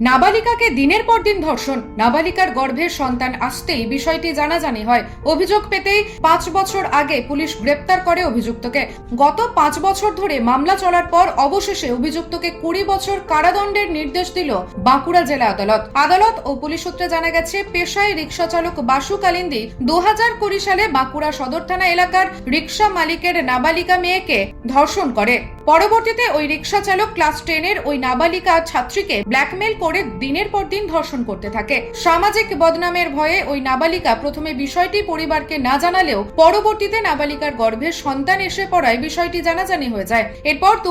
নাবালিকাকে দিনের পর দিন ধর্ষণ। নাবালিকার গর্ভের সন্তান আসতেই বিষয়টি জানাজানি হয়। অভিযোগ পেতেই পাঁচ বছর আগে পুলিশ গ্রেপ্তার করে অভিযুক্তকে। গত পাঁচ বছর ধরে মামলা চলার পর অবশেষে অভিযুক্তকে কুড়ি বছর কারাদণ্ডের নির্দেশ দিল বাঁকুড়া জেলা আদালত। আদালত ও পুলিশ সূত্রে জানা গেছে, পেশায় রিক্সা চালক বাসু কালিন্দি দু হাজার কুড়ি সালে বাঁকুড়া সদর থানা এলাকার রিক্সা মালিকের নাবালিকা মেয়েকে ধর্ষণ করে। পরবর্তীতে ওই রিক্সা চালক ক্লাস টেনের ওই নাবালিকা ছাত্রীকে ব্ল্যাকমেল করে দিনের পর দিন ধর্ষণ করতে থাকে। সামাজিক বদনামের ভয়ে ওই নাবালিকা প্রথমে বিষয়টি পরিবারকে না জানালেও পরবর্তীতে নাবালিকার গর্ভে সন্তান এসে পড়ায় বিষয়টি জানাজানি হয়ে যায়। এরপর দু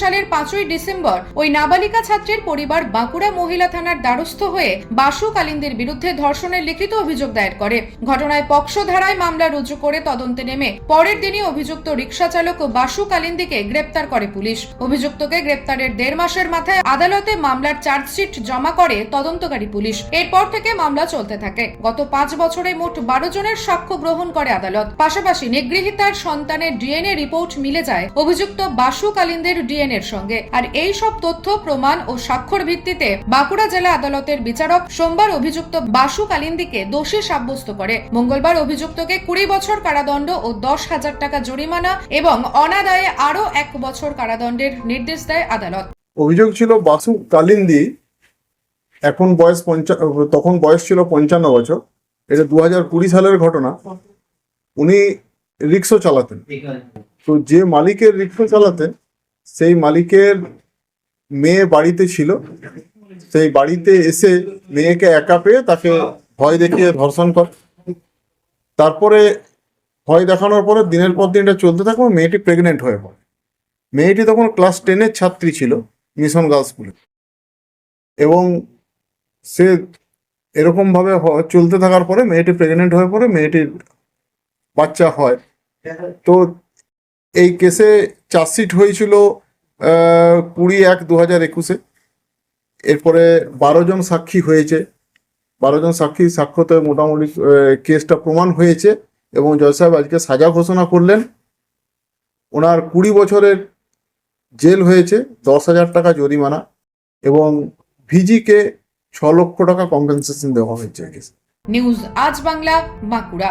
সালের পাঁচই ডিসেম্বর ওই নাবালিকা ছাত্রীর পরিবার বাঁকুড়া মহিলা থানার দ্বারস্থ হয়ে বাসু কালিন্দের বিরুদ্ধে ধর্ষণের লিখিত অভিযোগ দায়ের করে। ঘটনায় পক্ষ ধারায় মামলা রুজু করে তদন্তে নেমে পরের দিনই অভিযুক্ত রিক্সা চালক বাসু কালিন্দিকে গ্রেপ্তার করে পুলিশ। অভিযুক্তকে গ্রেপ্তারের দেড় মাসের মাথায় আদালতে মামলার চার্জশিট জমা করে তদন্তকারী পুলিশ। এরপর থেকে মামলা চলতে থাকে। গত পাঁচ বছরে মোট বারো জনের সাক্ষ্য গ্রহণ করে আদালত। পাশাপাশি নিগৃহীতার সন্তানের ডিএনএ রিপোর্ট মিলে যায় অভিযুক্ত বাসু কালিন্দের ডিএনএ সঙ্গে। আর এই সব তথ্য, প্রমাণ ও স্বাক্ষর ভিত্তিতে বাঁকুড়া জেলা আদালতের বিচারক সোমবার অভিযুক্ত বাসু কালিন্দিকে দোষী সাব্যস্ত করে। মঙ্গলবার অভিযুক্তকে কুড়ি বছর কারাদণ্ড ও দশ হাজার টাকা জরিমানা এবং অনাদায়ে আরও এক বছর কারাদণ্ডের নির্দেশ দেয় আদালত। অভিযোগ ছিল বাসু কালিন্দি এখন বয়স পঞ্চা, তখন বয়স ছিল পঞ্চান্ন বছর। এটা দু হাজার কুড়ি সালের ঘটনা। উনি রিক্সো চালাতেন। তো যে মালিকের রিক্সো চালাতেন, সেই মালিকের মেয়ে বাড়িতে ছিল। সেই বাড়িতে এসে মেয়েকে একা পেয়ে তাকে ভয় দেখিয়ে ধর্ষণ করে। তারপরে ভয় দেখানোর পরে দিনের পর দিন এটা চলতে থাকবে মেয়েটি প্রেগনেন্ট হয়ে পড়ে। মেয়েটি তখন ক্লাস টেনের ছাত্রী ছিল, মিশন গার্লস স্কুলে এবং সে এরকমভাবে চলতে থাকার পরে মেয়েটি প্রেগনেন্ট হয়ে পড়ে, মেয়েটির বাচ্চা হয়। তো এই কেসে চার্জশিট হয়েছিল কুড়ি এক দু হাজার একুশে। এরপরে বারো জন সাক্ষী হয়েছে। বারো জন সাক্ষী সাক্ষ্যতে মোটামুটি কেসটা প্রমাণ হয়েছে এবং জজ সাহেব আজকে সাজা ঘোষণা করলেন। ওনার কুড়ি বছরের জেল হয়েছে, দশ হাজার টাকা জরিমানা এবং ভিজিকে ছ লক্ষ টাকা কম্পেনসেশন দেওয়া হয়েছে। নিউজ আজ বাংলা, বাঁকুড়া।